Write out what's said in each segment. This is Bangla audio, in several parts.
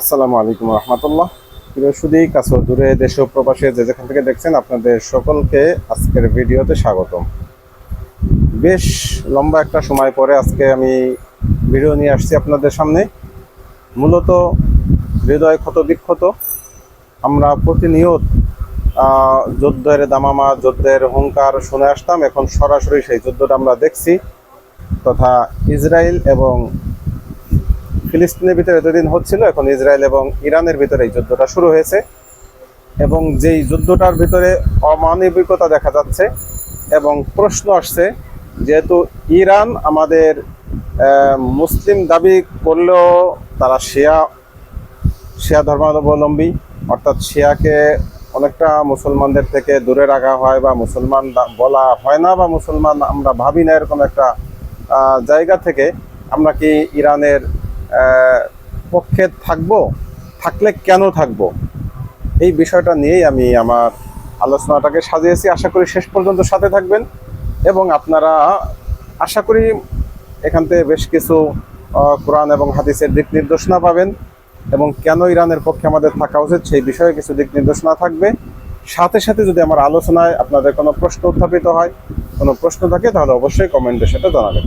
আসসালামু আলাইকুম রহমতুল্লাহ। সুদী, কাছে দূরে, দেশ প্রবাসে যে যেখান থেকে দেখছেন, আপনাদের সকলকে আজকের ভিডিওতে স্বাগতম। বেশ লম্বা একটা সময় পরে আজকে আমি ভিডিও নিয়ে আসছি আপনাদের সামনে। মূলত হৃদয় ক্ষত বিক্ষত। আমরা প্রতিনিয়ত যুদ্ধের দামামা, যুদ্ধের হুঙ্কার শুনে আসতাম। এখন সরাসরি সেই যুদ্ধটা আমরা দেখছি। তথা ইসরায়েল এবং ফিলিস্তিনের ভিতরে এতদিন হচ্ছিল, এখন ইসরায়েল এবং ইরানের ভিতরে এই যুদ্ধটা শুরু হয়েছে। এবং যেই যুদ্ধটার ভিতরে অমানবিকতা দেখা যাচ্ছে এবং প্রশ্ন আসছে, যেহেতু ইরান আমাদের মুসলিম দাবি করলেও তারা শিয়া শিয়া ধর্মাবলম্বী, অর্থাৎ শিয়াকে অনেকটা মুসলমানদের থেকে দূরে রাখা হয় বা মুসলমান বলা হয় না বা মুসলমান আমরা ভাবি না এরকম একটা জায়গা থেকে, আমরা কি ইরানের পক্ষে থাকব? থাকলে কেন থাকব? এই বিষয়টা নিয়েই আমি আমার আলোচনাটাকে সাজিয়েছি। আশা করি শেষ পর্যন্ত সাথে থাকবেন এবং আপনারা আশা করি এখান থেকে বেশ কিছু কোরআন এবং হাদিসের দিক নির্দেশনা পাবেন এবং কেন ইরানের পক্ষে আমাদের থাকা উচিত সেই বিষয়ে কিছু দিক নির্দেশনা থাকবে। সাথে সাথে যদি আমার আলোচনায় আপনাদের কোনো প্রশ্ন উত্থাপিত হয়, কোনো প্রশ্ন থাকে, তাহলে অবশ্যই কমেন্টের সাথে জানাবেন।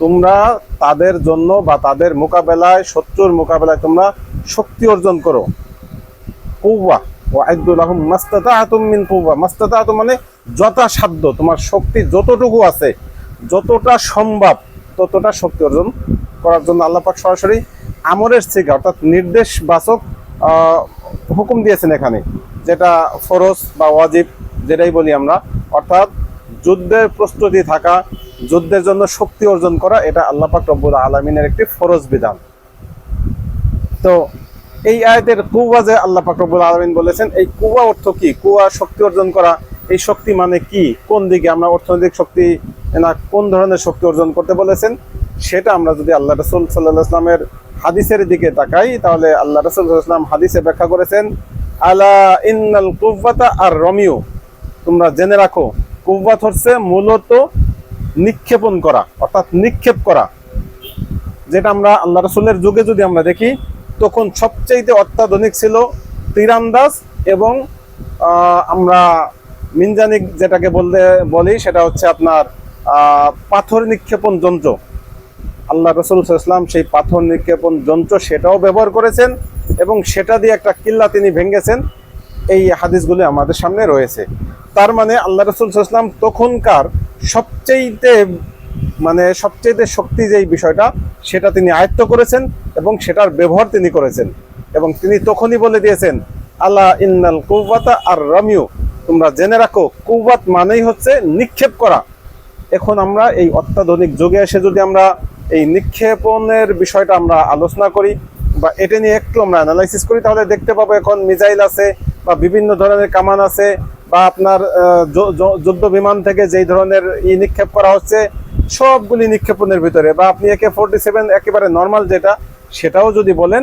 তোমরা তাদের জন্য বা তাদের মোকাবেলায়, শত্রুর মোকাবেলায় তোমরা শক্তি অর্জন করো। কৌবা ও আইদুল আহম মাস্তাতা আতুম মিন কৌবা মাস্তাতা আতুম মানে যথাসাধ্য, তোমার শক্তি যতটুকু আছে, যতটা সম্ভব ততটা শক্তি অর্জন করার জন্য আল্লাহ পাক সরাসরি আমরের থেকে অর্থাৎ নির্দেশ বাচক হুকুম দিয়েছেন এখানে, যেটা ফরজ বা ওয়াজিব, যেটাই বলি আমরা। অর্থাৎ যুদ্ধের প্রস্তুতি থাকা, যুদ্ধের জন্য শক্তি অর্জন করা, এটা আল্লাহ পাক রব্বুল আলমিনের একটি ফরজ বিধান। তো এই আয়াতের কুয়া যে আল্লাহ পাক রব্বুল আলমিন বলেছেন, এই কুয়া অর্থ কি? কুয়া শক্তি অর্জন করা, এই শক্তি মানে কি? কোন দিকে? আমরা অর্থনৈতিক শক্তি না কোন ধরনের শক্তি অর্জন করতে বলেছেন? সেটা আমরা যদি আল্লাহ রসুল সাল্লাহ ইসলামের হাদিসের দিকে তাকাই, তাহলে আল্লাহ রসুল ইসলাম হাদিসে ব্যাখ্যা করেছেন, আলা ইন্নাল কুব্বাতা আর রমিও তোমরা জেনে রাখো কুব্বাত হচ্ছে মূলত নিক্ষেপণ করা, অর্থাৎ নিক্ষেপ করা। যেটা আমরা আল্লাহ রসুলের যুগে যদি আমরা দেখি, তখন সবচাইতে অত্যাধুনিক ছিল তীরান্দাজ এবং আমরা মিনজানিক যেটাকে বললে বলি, সেটা হচ্ছে আপনার পাথর নিক্ষেপণ যন্ত্র। আল্লাহ রসুল ইসলাম সেই পাথর নিক্ষেপণ যন্ত্র সেটাও ব্যবহার করেছেন এবং সেটা দিয়ে একটা কিল্লা তিনি ভেঙেছেন। এই হাদিসগুলি আমাদের সামনে রয়েছে। তার মানে আল্লাহ রসুল ইসলাম তখনকার সবচেয়েতে মানে সবচেয়ে শক্তি যেই বিষয়টা, সেটা তিনি আয়ত্ত করেছেন এবং সেটার ব্যবহার তিনি করেছেন। এবং তিনি তখনই বলে দিয়েছেন আল্লাহ ইন্নাল কৌবাতা আর রামিউ তোমরা জেনে রাখো কৌবাত মানেই হচ্ছে নিক্ষেপ করা। এখন আমরা এই অত্যাধুনিক যুগে এসে যদি আমরা এই নিক্ষেপণের বিষয়টা আমরা আলোচনা করি বা এটা নিয়ে একটু আমরা অ্যানালাইসিস করি, তাহলে দেখতে পাবো এখন মিজাইল আছে বা বিভিন্ন ধরনের কামান আছে বা আপনার যুদ্ধ বিমান থেকে যেই ধরনের ই নিক্ষেপ করা হচ্ছে, সবগুলি নিক্ষেপণের ভিতরে। বা আপনি একে ফোরটি সেভেন একেবারে নর্মাল যেটা, সেটাও যদি বলেন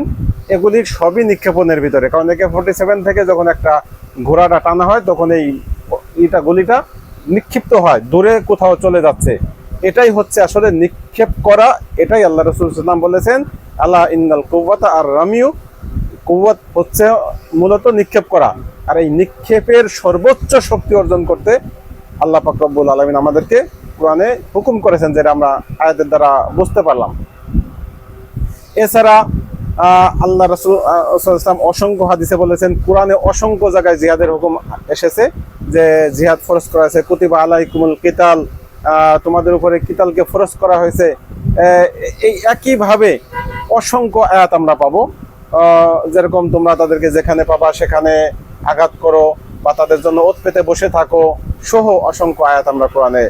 এগুলি সবই নিক্ষেপণের ভিতরে। কারণ একে ফোরটি সেভেন থেকে যখন একটা ঘোড়াটা টানা হয়, তখন এই ইটা, গুলিটা নিক্ষিপ্ত হয়, দূরে কোথাও চলে যাচ্ছে। এটাই হচ্ছে আসলে নিক্ষেপ করা, এটাই আল্লাহ রসুল সাল্লাম বলেছেন আল্লাহ ইন্দাল কৌবাতা আর রামিউ কৌয়াত হচ্ছে মূলত নিক্ষেপ করা। আর এই নিক্ষেপের সর্বোচ্চ শক্তি অর্জন করতে আল্লাহ পাক রব্বুল আলমিন আমাদেরকে কোরআনে হুকুম করেছেন যেটা আমরা আয়াতের দ্বারা বুঝতে পারলাম। এছাড়া আল্লাহ রসুল ইসলাম অসংখ্য হাদিসে বলেছেন, কোরআনে অসংখ্য জায়গায় জিহাদের হুকুম এসেছে যে জিহাদ ফরজ করা হয়েছে। কুতিবা আলাইকুমুল কিতাল তোমাদের উপরে কিতালকে ফরজ করা হয়েছে। এই একইভাবে অসংখ্য আয়াত আমরা পাবো। যেরকম তোমরা তাদেরকে যেখানে পাবা সেখানে আঘাত করো বা তাদের জন্য ওত পেতে বসে থাকো, সহ অসংখ্য আয়াত আমরা কোরআনে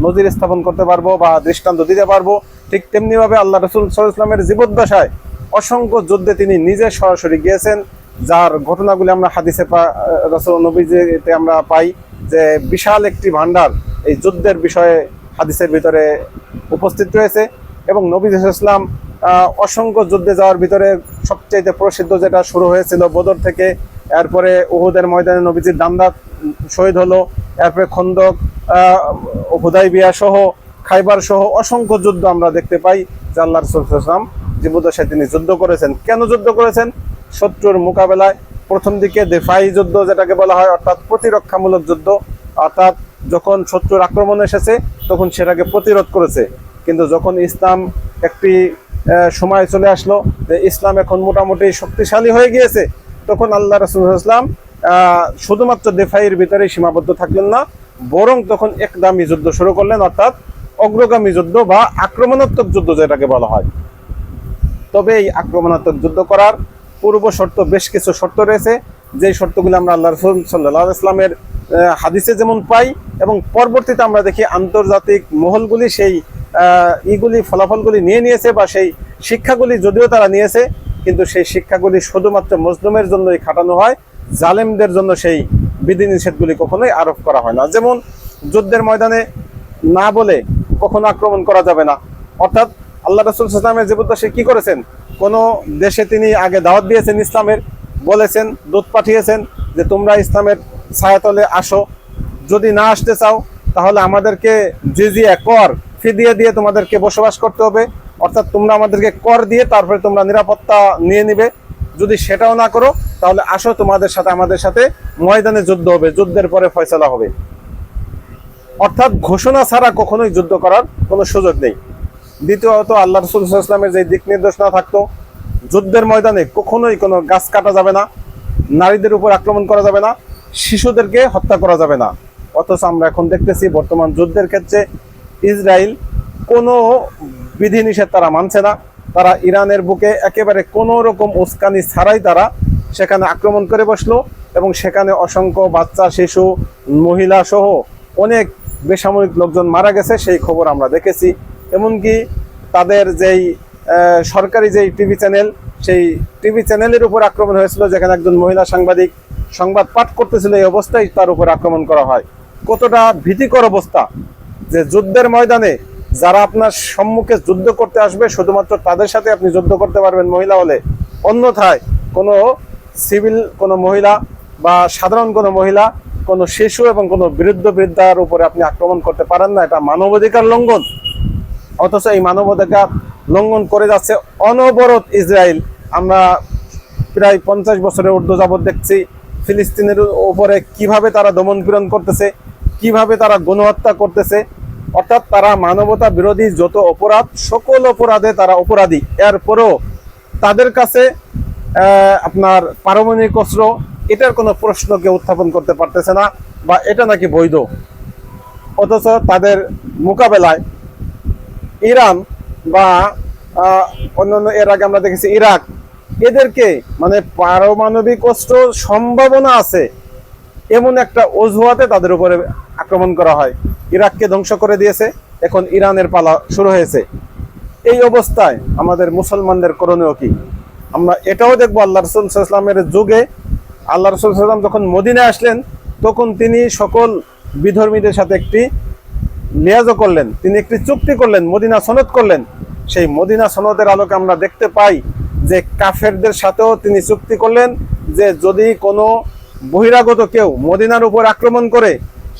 নজির স্থাপন করতে পারব বা দৃষ্টান্ত দিতে পারব। ঠিক তেমনি ভাবে আল্লাহ রসুল সাল্লামের জীবদ্দশায় অসংখ্য যুদ্ধে তিনি নিজে সরাসরি গিয়েছেন, যার ঘটনাগুলি আমরা হাদিসে পা- রাসূল নবীজিতে আমরা পাই যে বিশাল একটি ভান্ডার এই যুদ্ধের বিষয়ে হাদিসের ভিতরে উপস্থিত রয়েছে এবং নবী ইসলাম অসংখ্য যুদ্ধে যাওয়ার ভিতরে সবচেয়ে প্রসিদ্ধ যেটা শুরু হয়েছিল বদর থেকে, এরপরে উহুদের ময়দানে নবীজির দান্দা শহীদ হলো, এরপরে খন্দক হুদাইবিয়া সহ, খাইবার সহ অসংখ্য যুদ্ধ আমরা দেখতে পাই, যে আল্লাহ রসুলাম জীবদশায় তিনি যুদ্ধ করেছেন। কেন যুদ্ধ করেছেন? শত্রুর মোকাবেলায় প্রথম দিকে দেফাই যুদ্ধ যেটাকে বলা হয়, অর্থাৎ প্রতিরক্ষামূলক যুদ্ধ, অর্থাৎ যখন শত্রুর আক্রমণ এসেছে, তখন সেটাকে প্রতিরোধ করেছে। কিন্তু যখন ইসলাম একটি সময় চলে আসলো যে ইসলাম এখন মোটামুটি শক্তিশালী হয়ে গিয়েছে। তখন আল্লাহ রসুল ইসলাম শুধুমাত্র দেফাইয়ের ভিতরে সীমাবদ্ধ থাকলেন না, বরং তখন একদামি যুদ্ধ শুরু করলেন, অর্থাৎ অগ্রগামী যুদ্ধ বা আক্রমণাত্মক যুদ্ধ যেটাকে বলা হয়। তবে এই আক্রমণাত্মক যুদ্ধ করার পূর্ব শর্ত বেশ কিছু শর্ত রয়েছে। যে শর্তগুলো আমরা আল্লাহ রসুল সাল্লাহ ইসলামের হাদিসে যেমন পাই এবং পরবর্তীতে আমরা দেখি আন্তর্জাতিক মহলগুলি সেই ইগুলি, ফলাফলগুলি নিয়ে নিয়েছে বা সেই শিক্ষাগুলি যদিও তারা নিয়েছে, কিন্তু সেই শিক্ষাগুলি শুধুমাত্র মজলুমের জন্যই খাটানো হয়, জালেমদের জন্য সেই বিধিনিষেধগুলি কখনোই আরোপ করা হয় না। যেমন যুদ্ধের ময়দানে না বলে কখনো আক্রমণ করা যাবে না। অর্থাৎ আল্লাহ রসুল ইসলামের জীবদ্দা সে কি করেছেন? কোনো দেশে তিনি আগে দাওয়াত দিয়েছেন ইসলামের বলেছেন, দূত পাঠিয়েছেন যে তোমরা ইসলামের ছায়াতলে আসো। যদি না আসতে চাও, তাহলে আমাদেরকে যে যে কর ফিদিয়ে দিয়ে তোমাদেরকে বসবাস করতে হবে। অর্থাৎ তোমরা আমাদেরকে কর দিয়ে তারপরে তোমরা নিরাপত্তা নিয়ে নিবে। যদি সেটাও না করো, তাহলে আসো, তোমাদের সাথে, আমাদের সাথে ময়দানে যুদ্ধ হবে, যুদ্ধের পরে ফয়সলা হবে। অর্থাৎ ঘোষণা ছাড়া কখনোই যুদ্ধ করার কোনো সুযোগ নেই। দ্বিতীয়ত, আল্লাহ রসুল ইসলামের যে দিক নির্দেশনা থাকতো যুদ্ধের ময়দানে কখনোই কোনো গাছ কাটা যাবে না, নারীদের উপর আক্রমণ করা যাবে না, শিশুদেরকে হত্যা করা যাবে না। অথচ আমরা এখন দেখতেছি বর্তমান যুদ্ধের ক্ষেত্রে ইসরায়েল কোনো বিধিনিষেধ তারা মানছে না। তারা ইরানের বুকে একেবারে কোনো রকম উস্কানি ছাড়াই তারা সেখানে আক্রমণ করে বসল এবং সেখানে অসংখ্য বাচ্চা, শিশু, মহিলা সহ অনেক বেসামরিক লোকজন মারা গেছে, সেই খবর আমরা দেখেছি। এমনকি তাদের যেই সরকারি যেই টিভি চ্যানেল, সেই টিভি চ্যানেলের উপর আক্রমণ হয়েছিল, যেখানে একজন মহিলা সাংবাদিক সংবাদ পাঠ করতেছিল, এই অবস্থায় তার উপর আক্রমণ করা হয়। কতটা ভীতিকর অবস্থা যে যুদ্ধের ময়দানে যারা আপনার সম্মুখে যুদ্ধ করতে আসবে, শুধুমাত্র তাদের সাথে আপনি যুদ্ধ করতে পারবেন মহিলা হলে। অন্যথায় কোনো সিভিল, কোনো মহিলা বা সাধারণ কোনো মহিলা, কোনো শিশু এবং কোনো বৃদ্ধ বৃদ্ধার উপরে আপনি আক্রমণ করতে পারেন না। এটা মানবাধিকার লঙ্ঘন। অথচ এই মানবাধিকার লঙ্ঘন করে যাচ্ছে অনবরত ইসরায়েল। আমরা প্রায় পঞ্চাশ বছরের ঊর্ধ্ব যাবৎ দেখছি ফিলিস্তিনের উপরে কীভাবে তারা দমন পীড়ন করতেছে, কীভাবে তারা গণহত্যা করতেছে। অর্থাৎ তারা মানবতা বিরোধী যত অপরাধ, সকল অপরাধে তারা অপরাধী। এরপরেও তাদের কাছে আপনার পারমাণবিক অস্ত্র, এটার কোনো প্রশ্নকে উত্থাপন করতে পারতেছে না বা এটা নাকি বৈধ? অথচ তাদের মোকাবেলায় ইরান বা অন্যান্য এর আগে আমরা দেখেছি ইরাক। এদেরকে মানে পারমাণবিক অস্ত্র সম্ভাবনা আছে, এমন একটা অজুহাতে তাদের উপরে আক্রমণ করা হয়। ইরাককে ধ্বংস করে দিয়েছে, এখন ইরানের পালা শুরু হয়েছে। এই অবস্থায় আমাদের মুসলমানদের করণীয় কি? আমরা এটাও দেখব আল্লাহ রসুল ইসলামের যুগে। আল্লাহ রসুল সাল্লাম যখন মদিনায় আসলেন, তখন তিনি সকল বিধর্মীদের সাথে একটি লিয়াজও করলেন, তিনি একটি চুক্তি করলেন, মদিনা সনদ করলেন। সেই মদিনা সনদের আলোকে আমরা দেখতে পাই যে কাফেরদের সাথেও তিনি চুক্তি করলেন যে যদি কোনো বহিরাগত কেউ মদিনার উপর আক্রমণ করে,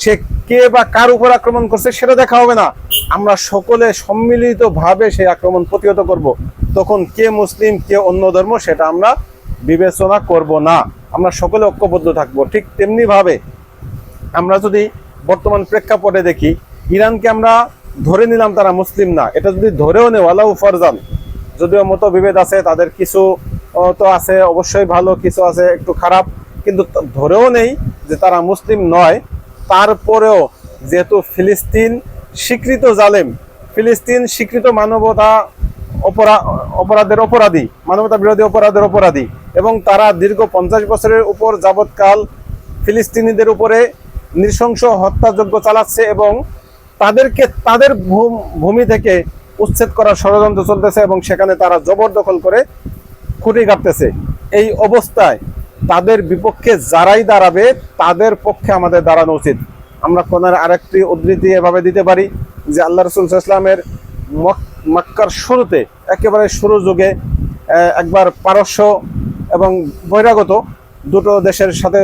সে কে বা কার উপর আক্রমণ করছে সেটা দেখা হবে না। আমরা সকলে সম্মিলিতভাবে সেই আক্রমণ প্রতিহত করব। তখন কে মুসলিম, কে অন্য ধর্ম, সেটা আমরা বিবেচনা করব না। আমরা সকলে ঐক্যবদ্ধ থাকব। ঠিক তেমনি ভাবে আমরা যদি বর্তমান প্রেক্ষাপটে দেখি ইরানকে আমরা ধরে নিলাম তারা মুসলিম না। এটা যদি ধরেও নেও আলাউ ফরজান। যদিও মতো বিভেদ আছে, তাদের কিছু তো আছে, অবশ্যই ভালো, কিছু আছে একটু খারাপ। কিন্তু ধরেও নেই যে তারা মুসলিম নয়। তারপরেও যেহেতু ফিলিস্তিন স্বীকৃত জালেম, ফিলিস্তিন স্বীকৃত মানবতা অপরা- অপরাধের অপরাধী, মানবতা বিরোধী অপরাধের অপরাধী। এবং তারা দীর্ঘ পঞ্চাশ বছরের উপর যাবৎকাল ফিলিস্তিনিদের উপরে নৃশংস হত্যাযজ্ঞ চালাচ্ছে এবং তাদেরকে, তাদের ভূম- থেকে উচ্ছেদ করার ষড়যন্ত্র চলতেছে এবং সেখানে তারা জবরদখল করে খুঁটি কাটতেছে এই অবস্থায় তাদের বিপক্ষে যারাই দাঁড়াবে, তাদের পক্ষে আমাদের দাঁড়ানো উচিত। আমরা কোনার আরেকটি উদ্ধৃতি এভাবে দিতে পারি যে আল্লাহ রসুল ইসলামের মক্কার শুরুতে একেবারে শুরু যুগে একবার পারস্য এবং বহিরাগত দুটো দেশের সাথে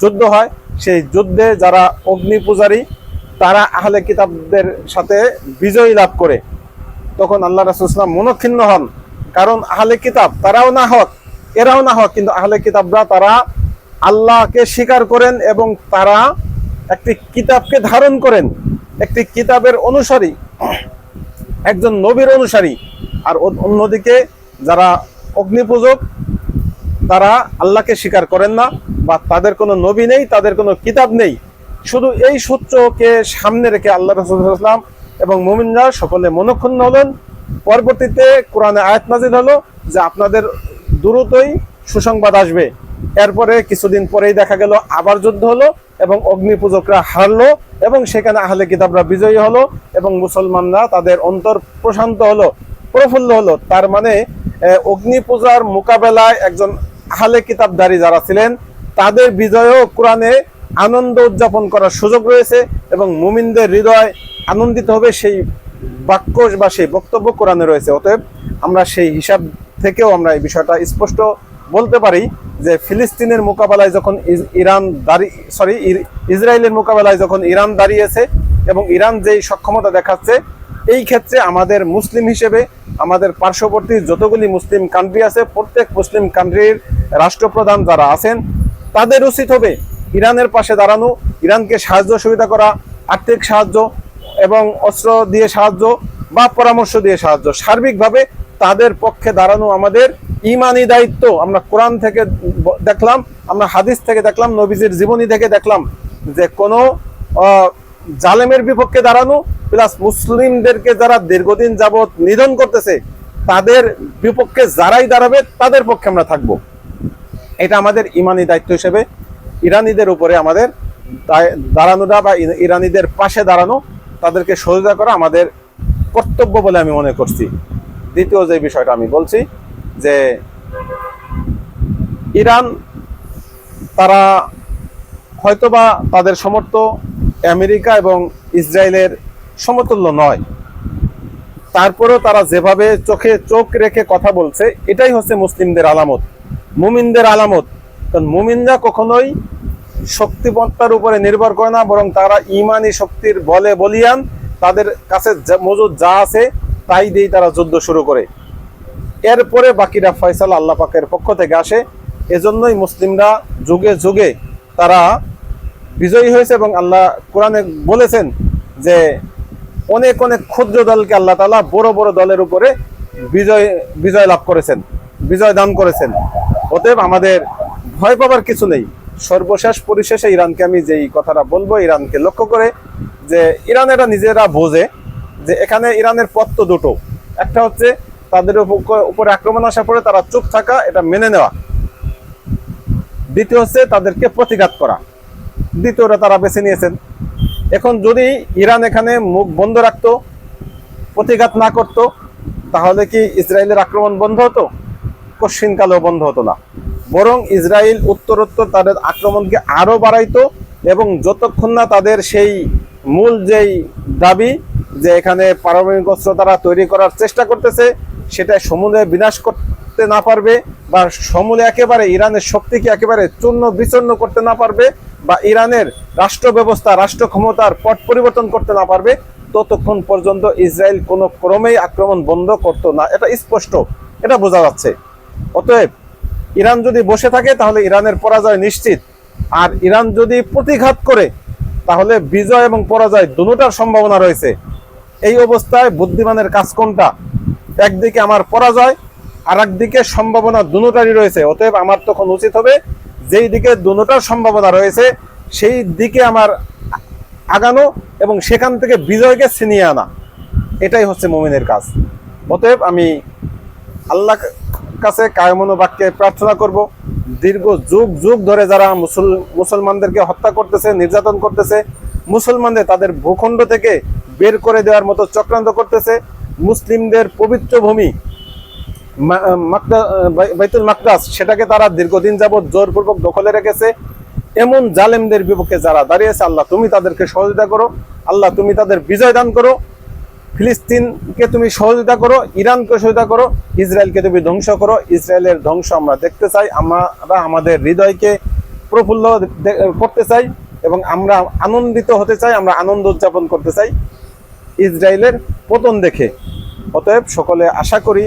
যুদ্ধ হয়। সেই যুদ্ধে যারা অগ্নি পূজারী তারা আহলে কিতাবদের সাথে বিজয়ী লাভ করে। তখন আল্লাহ রাসুলাম মনক্ষিন্ন হন। কারণ আহলে কিতাব, তারাও না হক, এরাও না হক, কিন্তু আহলে কিতাবরা তারা আল্লাহকে স্বীকার করেন এবং তারা একটি কিতাবকে ধারণ করেন। একটি কিতাবের অনুসারী, একজন নবীর অনুসারী। আর অন্যদিকে যারা অগ্নিপূজক, তারা আল্লাহকে স্বীকার করেন না বা তাদের কোনো নবী নেই, তাদের কোনো কিতাব নেই। শুধু এই সূত্রকে সামনে রেখে আল্লাহ রসুলাম এবং মুমিনরা সকলে মনক্ষুণ্ণ হলেন। পরবর্তীতে কোরআনে আয়াত নাজিল হলো যে আপনাদের দ্রুতই সুসংবাদ আসবে। এরপরে কিছুদিন পরেই দেখা গেল আবার যুদ্ধ হলো এবং অগ্নি পূজকরা হারলো এবং সেখানে আহলে কিতাবরা বিজয়ী হলো এবং মুসলমানরা তাদের অন্তর প্রশান্ত হলো প্রফুল্ল হলো। তার মানে আহ, অগ্নি পূজার মোকাবেলায় একজন আহলে কিতাবদারী যারা ছিলেন তাদের বিজয়ও কোরআনে আনন্দ উদযাপন করার সুযোগ রয়েছে এবং মুমিনদের হৃদয় আনন্দিত হবে সেই বাক্য বা সেই বক্তব্য কোরআনে রয়েছে। অতএব আমরা সেই হিসাব থেকেও আমরা এই বিষয়টা স্পষ্ট বলতে পারি যে ফিলিস্তিনের মোকাবেলায় যখন ইরান দাঁড়ি সরি ইসরায়েলের মোকাবেলায় যখন ইরান দাঁড়িয়েছে এবং ইরান যেই সক্ষমতা দেখাচ্ছে, এই ক্ষেত্রে আমাদের মুসলিম হিসেবে আমাদের পার্শ্ববর্তী যতগুলি মুসলিম কান্ট্রি আছে, প্রত্যেক মুসলিম কান্ট্রির রাষ্ট্রপ্রধান যারা আছেন, তাদের উচিত হবে ইরানের পাশে দাঁড়ানো, ইরানকে সাহায্য সুবিধা করা, আর্থিক সাহায্য এবং অস্ত্র দিয়ে সাহায্য বা পরামর্শ দিয়ে সাহায্য। সার্বিকভাবে তাদের পক্ষে দাঁড়ানো আমাদের ইমানি দায়িত্ব। আমরা কোরআন থেকে দেখলাম, আমরা হাদিস থেকে দেখলাম, নবীজির জীবনী থেকে দেখলাম যে কোনো জালেমের বিপক্ষে দাঁড়ানো প্লাস মুসলিমদেরকে যারা দীর্ঘদিন যাবৎ নিধন করতেছে, তাদের বিপক্ষে যারাই দাঁড়াবে, তাদের পক্ষে আমরা থাকব। এটা আমাদের ইমানি দায়িত্ব হিসেবে ইরানিদের উপরে আমাদের দাঁড়ানোটা বা ইরানিদের পাশে দাঁড়ানো তাদেরকে সহযোগিতা করা আমাদের কর্তব্য বলে আমি মনে করছি। দ্বিতীয় যে বিষয়টা আমি বলছি যে ইরান তারা হয়তোবা তাদের সমর্থ আমেরিকা এবং ইসরায়েলের সমতুল্য নয়। তারপরেও তারা যেভাবে চোখে চোখ রেখে কথা বলছে, এটাই হচ্ছে মুসলিমদের আলামত। মুমিনদের আলামত। কারণ মুমিনরা কখনোই শক্তিমত্তার উপরে নির্ভর করে না, বরং তারা ইমানি শক্তির বলে বলিয়ান, তাদের কাছে মজুদ যা আছে তাই দিয়েই তারা যুদ্ধ শুরু করে। এরপরে বাকিরা ফয়সাল আল্লাহ পাকের পক্ষ থেকে আসে। এজন্যই মুসলিমরা যুগে যুগে তারা বিজয়ী হয়েছে এবং আল্লাহ কোরআনে বলেছেন যে অনেক অনেক ক্ষুদ্র দলকে আল্লাহ তালা বড় বড় দলের উপরে বিজয় বিজয় লাভ করেছেন, বিজয় দান করেছেন। অতএব আমাদের ভয় পাবার কিছু নেই। সর্বশেষ পরিশেষে ইরানকে আমি যেই কথাটা বলব, ইরানকে লক্ষ্য করে যে ইরান এটা নিজেরা বোঝে যে এখানে ইরানের পথ তো দুটো। একটা হচ্ছে তাদের উপ- উপরে আক্রমণ আসার পরে তারা চুপ থাকা, এটা মেনে নেওয়া। দ্বিতীয় হচ্ছে তাদেরকে প্রতিঘাত করা। দ্বিতীয়টা তারা বেছে নিয়েছেন। এখন যদি ইরান এখানে মুখ বন্ধ রাখতো, প্রতিঘাত না করত, তাহলে কি ইসরায়েলের আক্রমণ বন্ধ হতো? কশ্চিনকালেও বন্ধ হতো না। বরং ইসরায়েল উত্তরোত্তর তাদের আক্রমণকে আরও বাড়াইতো এবং যতক্ষণ না তাদের সেই মূল যেই দাবি যে এখানে পারমাণবিক অস্ত্র তারা তৈরি করার চেষ্টা করতেছে, সেটা সমূলে বিনাশ করতে না পারবে বা সমূলে একেবারে ইরানের শক্তিকে একেবারে চূর্ণ বিচূর্ণ করতে না পারবে বা ইরানের রাষ্ট্র ব্যবস্থা, রাষ্ট্র ক্ষমতার পট পরিবর্তন করতে না পারবে, ততক্ষণ পর্যন্ত ইসরায়েল কোনো ক্রমেই আক্রমণ বন্ধ করতো না। এটা স্পষ্ট। এটা বোঝা যাচ্ছে। অতএব ইরান যদি বসে থাকে, তাহলে ইরানের পরাজয় নিশ্চিত। আর ইরান যদি প্রতিঘাত করে, তাহলে বিজয় এবং পরাজয় দুটার সম্ভাবনা রয়েছে। এই অবস্থায় বুদ্ধিমানের কাজ কোনটা? একদিকে আমার পরাজয় আর একদিকে সম্ভাবনা দুটারই রয়েছে। অতএব আমার তখন উচিত হবে, যেই দিকে দুটার সম্ভাবনা রয়েছে, সেই দিকে আমার আগানো এবং সেখান থেকে বিজয়কে ছিনিয়ে আনা। এটাই হচ্ছে মোমিনের কাজ। অতএব আমি আল্লাহ কাছে কায়মন বাক্যে প্রার্থনা করব। দীর্ঘ যুগ যুগ ধরে যারা মুসল, মুসলমানদেরকে হত্যা করতেছে, নির্যাতন করতেছে, মুসলমানদের তাদের ভূখণ্ড থেকে বের করে দেওয়ার মতো চক্রান্ত করতেছে। মুসলিমদের পবিত্র ভূমি বাইতুল মাকদাস, সেটাকে তারা দীর্ঘদিন যাবৎ জোরপূর্বক দখলে রেখেছে। এমন জালেমদের বিপক্ষে যারা দাঁড়িয়েছে আল্লাহ তুমি তাদেরকে সহযোগিতা করো। আল্লাহ তুমি তাদের বিজয় দান করো। ফিলিস্তিনকে তুমি সহযোগিতা করো ইরানকে সহযোগিতা করো, ইসরায়েলকে তুমি ধ্বংস করো। ইসরায়েলের ধ্বংস আমরা দেখতে চাই, আমরা আমাদের হৃদয়কে প্রফুল্ল করতে চাই এবং আমরা আনন্দিত হতে চাই, আমরা আনন্দ উদযাপন করতে চাই ইসরায়েলের পতন দেখে। অতএব সকলে আশা করি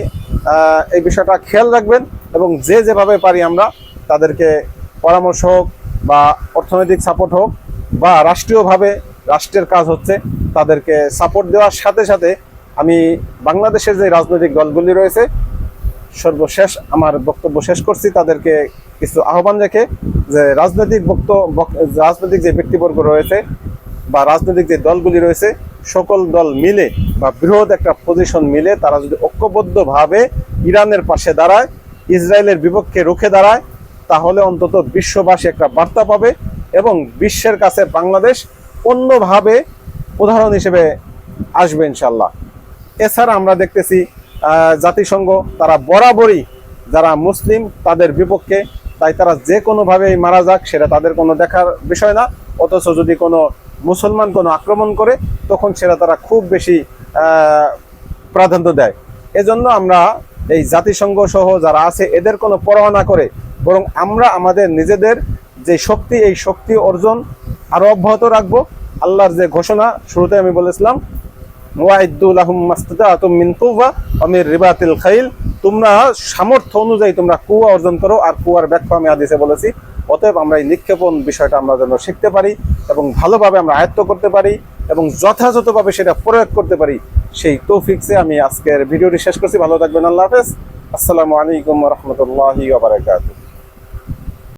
এই বিষয়টা খেয়াল রাখবেন এবং যে যেভাবে পারি আমরা তাদেরকে পরামর্শ হোক বা অর্থনৈতিক সাপোর্ট হোক বা রাষ্ট্রীয়ভাবে রাষ্ট্রের কাজ হচ্ছে তাদেরকে সাপোর্ট দেওয়ার সাথে সাথে আমি বাংলাদেশের যে রাজনৈতিক দলগুলি রয়েছে, সর্বশেষ আমার বক্তব্য শেষ করছি, তাদেরকে কিছু আহ্বান রেখে যে রাজনৈতিক বক্তব্য রাজনৈতিক যে ব্যক্তিবর্গ রয়েছে বা রাজনৈতিক যে দলগুলি রয়েছে, সকল দল মিলে বা বৃহৎ একটা পজিশন মিলে তারা যদি ঐক্যবদ্ধভাবে ইরানের পাশে দাঁড়ায়, ইসরায়েলের বিপক্ষে রুখে দাঁড়ায়, তাহলে অন্তত বিশ্ববাসী একটা বার্তা পাবে এবং বিশ্বের কাছে বাংলাদেশ অন্যভাবে উদাহরণ হিসেবে আসবে ইনশাল্লাহ এছাড়া আমরা দেখতেছি জাতিসংঘ তারা বরাবরই যারা মুসলিম তাদের বিপক্ষে, তাই তারা যে কোনোভাবেই মারা যাক সেটা তাদের কোনো দেখার বিষয় না। অথচ যদি কোনো মুসলমান কোনো আক্রমণ করে, তখন সেটা তারা খুব বেশি প্রাধান্য দেয়। এজন্য আমরা এই জাতিসংঘ সহ যারা আছে, এদের কোনো পরোয়া না করে, বরং আমরা আমাদের নিজেদের যে শক্তি, এই শক্তি অর্জন আরও অব্যাহত রাখব। আল্লাহর যে ঘোষণা, শুরুতে আমি বলেছিলাম রিবাতিল খাইল। তোমরা সামর্থ্য অনুযায়ী তোমরা কুয়া অর্জন করো, আর কুয়ার ব্যাখ্যা আমি হাদিসে বলেছি। অতএব আমরা এই নিক্ষেপণ বিষয়টা আমরা যেন শিখতে পারি এবং ভালোভাবে আমরা আয়ত্ত করতে পারি এবং যথাযথভাবে সেটা প্রয়োগ করতে পারি, সেই তৌফিকসে আমি আজকের ভিডিওটি শেষ করছি। ভালো থাকবেন, আল্লাহ হাফেজ। আসসালামু আলাইকুম রহমতুল্লাহি বারাকাতুহু।